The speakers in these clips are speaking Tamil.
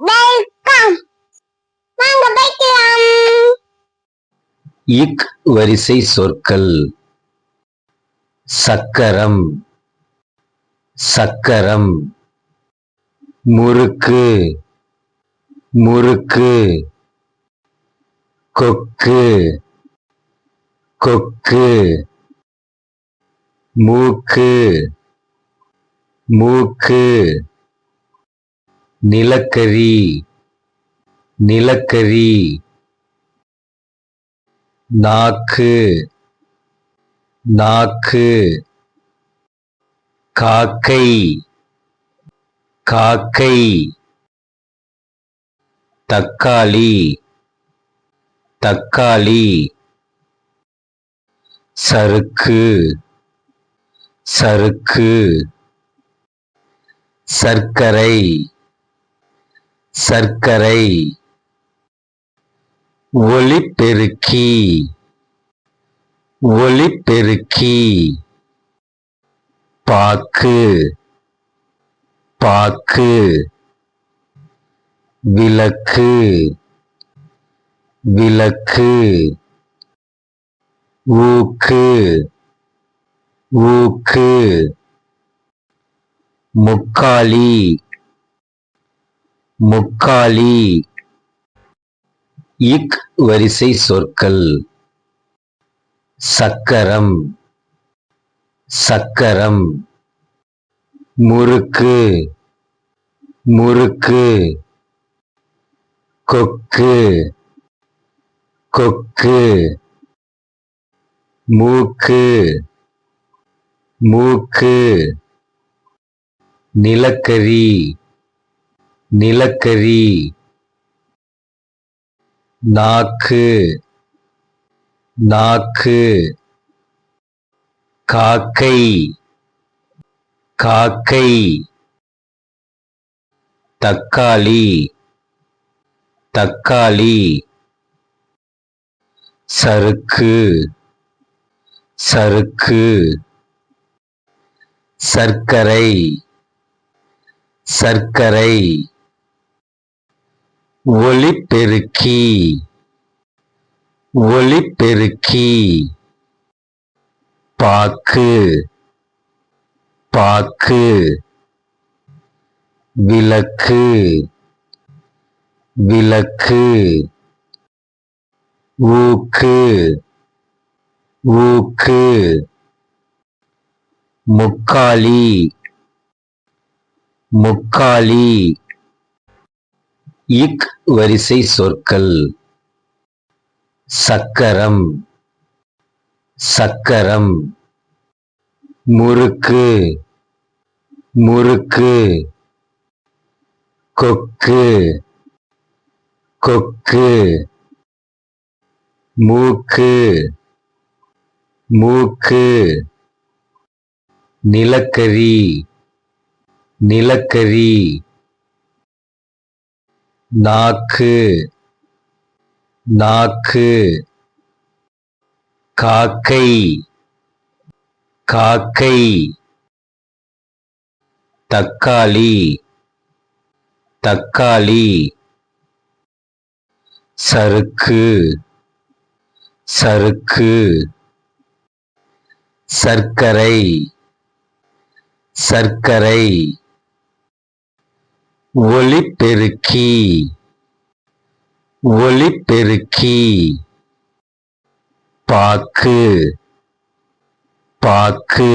வெல்கம் வாங்க இக் வரிசை சொற்கள். சக்கரம். சக்கரம். முறுக்கு. முறுக்கு. கொக்கு. கொக்கு. மூக்கு. மூக்கு. நிலக்கரி. நிலக்கரி. நாக்கு. நாக்கு. காக்கை. காக்கை. தக்காளி. தக்காளி. சறுக்கு. சறுக்கு. சர்க்கரை. சர்க்கரை. ஒளிப்பெருக்கி. ஒளிப்பெருக்கி. பாக்கு. பாக்கு. விளக்கு. விளக்கு. ஊக்கு. ஊக்கு. முக்காலி. முக்காலி. இக் வரிசை சொற்கள். சக்கரம். சக்கரம். முறுக்கு. முறுக்கு. கொக்கு. கொக்கு. மூக்கு. மூக்கு. நிலக்கரி. நிலக்கரி நாக்கு நாக்கு காக்கை காக்கை தக்காளி தக்காளி சறுக்கு சறுக்கு சர்க்கரை சர்க்கரை. ஒலிபெருக்கி ஒலிபெருக்கி பாக்கு. பாக்கு. விளக்கு. விளக்கு. ஊக்கு. ஊக்கு. முக்காலி. முக்காலி. இக் வரிசை சொற்கள். சக்கரம். சக்கரம். முறுக்கு. முறுக்கு. கொக்கு. கொக்கு. மூக்கு. மூக்கு. நிலக்கரி. நிலக்கரி. நாக்கு நாக்கு காக்கை காக்கை தக்காளி தக்காளி சறுக்கு சறுக்கு சர்க்கரை சர்க்கரை ஒலிபெருக்கி ஒலிபெருக்கி பாக்கு. பாக்கு.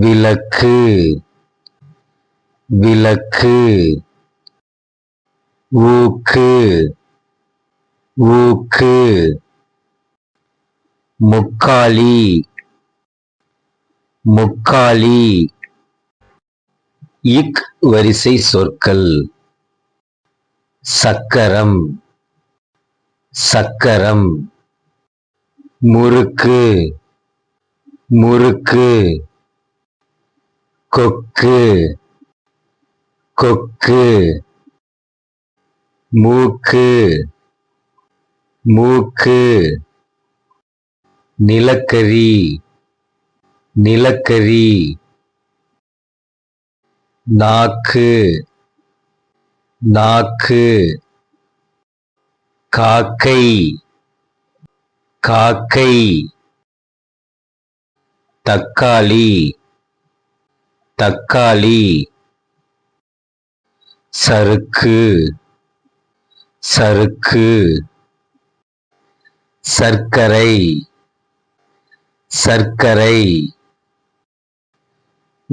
விளக்கு. விளக்கு. ஊக்கு. ஊக்கு. முக்காலி. முக்காலி. இக் வரிசை சொற்கள். சக்கரம். சக்கரம். முறுக்கு. முறுக்கு. கொக்கு. கொக்கு. மூக்கு. மூக்கு. நிலக்கரி. நிலக்கரி. நாக்கு நாக்கு காக்கை காக்கை தக்காளி தக்காளி சறுக்கு சறுக்கு சர்க்கரை சர்க்கரை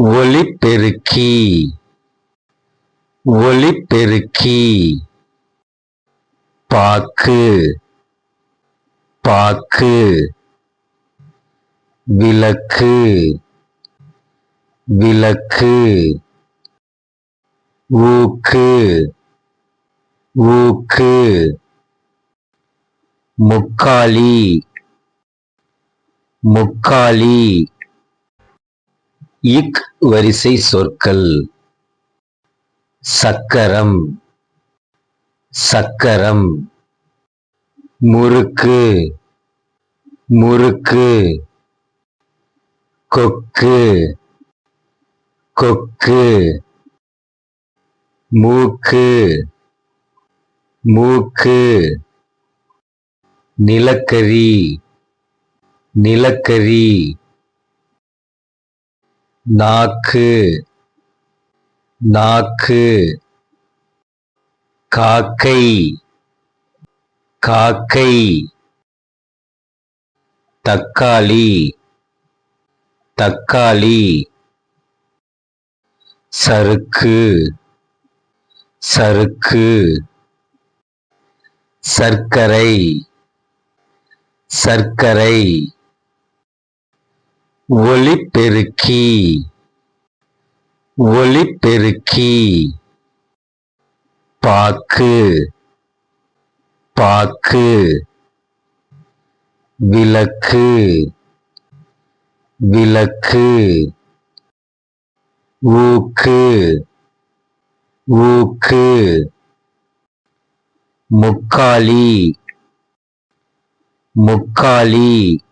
ஒளிப்பெருக்கி. ஒளிப்பெருக்கி. பாக்கு. பாக்கு. விளக்கு. விளக்கு. ஊக்கு. ஊக்கு. முக்காலி. முக்காலி. இக் வரிசை சொற்கள். சக்கரம். சக்கரம். முறுக்கு. முறுக்கு. கொக்கு. கொக்கு. மூக்கு. மூக்கு. நிலக்கரி. நிலக்கரி. நாக்கு நாக்கு காக்கை காக்கை தக்காளி தக்காளி சறுக்கு சறுக்கு சர்க்கரை சர்க்கரை ஒளிப்பெருக்கி. ஒளிப்பெருக்கி. பாக்கு. பாக்கு. விளக்கு. விளக்கு. ஊக்கு. ஊக்கு. முக்காலி. முக்காலி.